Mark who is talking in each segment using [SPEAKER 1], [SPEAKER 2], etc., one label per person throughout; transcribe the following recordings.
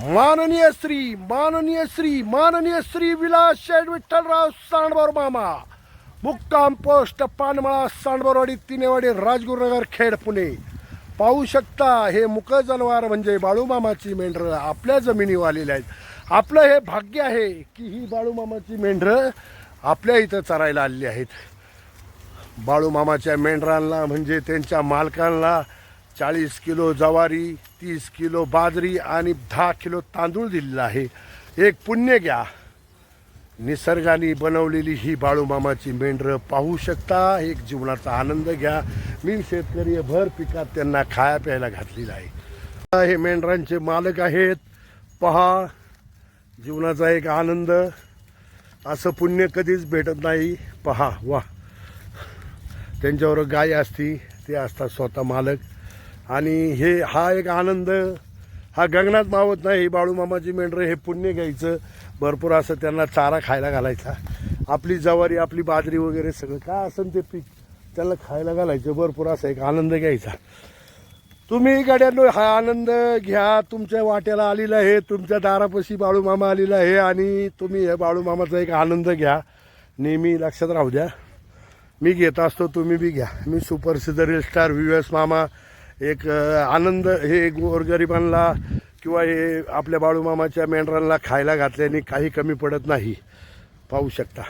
[SPEAKER 1] माननीय श्री माननीय श्री माननीय श्री विलास शेठ विठ्ठलराव सांडवर मामा मुक्काम पोस्ट पानमळा सांडबरवाडी तिनेवाडी राजगुरुनगर खेड पुणे. पाहू शकता हे मुक जनावर म्हणजे बाळूमामाची मेंढरं आपल्या जमिनीवर आलेली आहेत. आपलं हे भाग्य आहे की ही बाळूमामाची मेंढरं आपल्या इथं चरायला आलेली आहेत. बाळूमामाच्या मेंढरांना म्हणजे त्यांच्या मालकांना चाळीस किलो जवारी तीस किलो बाजरी आणि दहा किलो तांदूळ दिलेला आहे. एक पुण्य घ्या. निसर्गाने बनवलेली ही बाळूमामाची मेंढरं पाहू शकता. एक जीवनाचा आनंद घ्या. मी शेतकरी भर पिकात त्यांना खाया प्यायला घातलेलं आहे. हे मेंढरांचे मालक आहेत. पहा जीवनाचा एक आनंद. असं पुण्य कधीच भेटत नाही. पहा वा त्यांच्यावर गाय असती ते असतात स्वतः मालक. आणि हे हा एक आनंद हा गगनात मावत नाही बाळूमामाची मेंढरं हे पुण्य घ्यायचं. भरपूर असं त्यांना चारा खायला घालायचा. आपली जवारी आपली बाजरी वगैरे सगळं काय असेल ते पीक त्याला खायला घालायचं. भरपूर असा एक आनंद घ्यायचा. तुम्ही गड्यांनो हा आनंद घ्या. तुमच्या वाट्याला आलेला आहे तुमच्या दारापाशी बाळूमामा आलेला आहे आणि तुम्ही हे बाळूमामाचा एक आनंद घ्या. नेहमी लक्षात राहू द्या. मी घेत असतो तुम्ही बी घ्या. मी सुपर स्टार व्ही एस मामा एक आनंद हे गोरगरिबांना किंवा हे आपल्या बाळूमामाच्या मेंढरांना खायला घातल्याने काही कमी पडत नाही. पाहू शकता.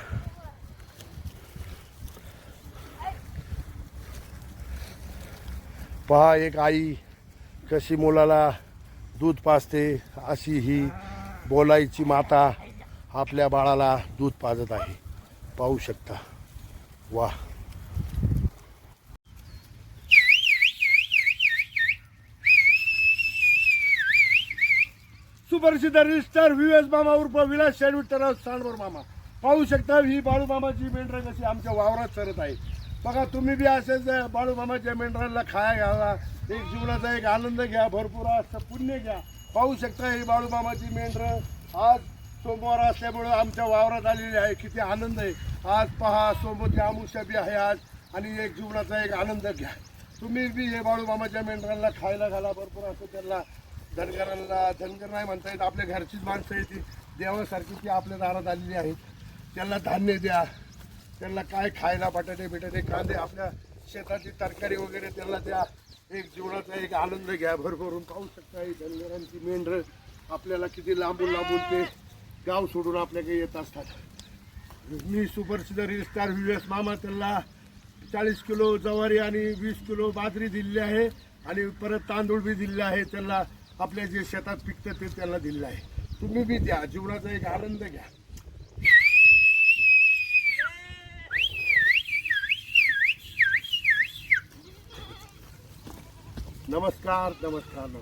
[SPEAKER 1] पहा एक आई कशी मुलाला दूध पाजते अशी ही बोलायची माता आपल्या बाळाला दूध पाजत आहे. पाहू शकता. वा सुप्रसिद्ध रजिस्टर व्ही एस मामा उर्फ विलास शेडू विठ्ठलराव सांडवर मामा. पाहू शकता ही बाळूमामाची मेंढरं कशी आमच्या वावरात सरत आहे. बघा तुम्ही बी असेच बाळूमामाच्या मेंढरांना खाया घ्यावा. एक जीवनाचा एक आनंद घ्या भरपूर असं पुण्य घ्या. पाहू शकता ही बाळूमामाची मेंढरं आज सोमवार असल्यामुळं आमच्या वावरात आलेली आहे. किती आनंद आहे. आज पहा सोमवती आमुष्या बी आहे आज आणि एक जीवनाचा एक आनंद घ्या. तुम्ही बी हे बाळूमामाच्या मेंढरांना खायला घाला भरपूर असं त्यांना धनगरांना धनगर नाही म्हणता येत. आपल्या घरचीच माणसं आहे ती. देवासारखी ती आपल्या दारात आलेली आहेत त्यांना धान्य द्या. त्यांना काय खायला बटाटे बिटाटे कांदे आपल्या शेताची तरकारी वगैरे त्यांना द्या. एक जीवनाचा एक आनंद घ्या. भरभरून पाहू शकता ही धनगरांची मेंढरं आपल्याला किती लांबून लांबून ते गाव सोडून आपल्याकडे येत असतात. मी सुपरसिडर स्टार व्हीएस मामा त्यांना चाळीस किलो ज्वारी आणि वीस किलो बाजरी दिलेली आहे आणि परत तांदूळ बी दिलेले आहे त्यांना. आपल्या जे शेतात पिकतं ते त्यांना दिलेलं आहे. तुम्ही बी द्या जीवनाचा एक आनंद घ्या. नमस्कार नमस्कार नमस्कार.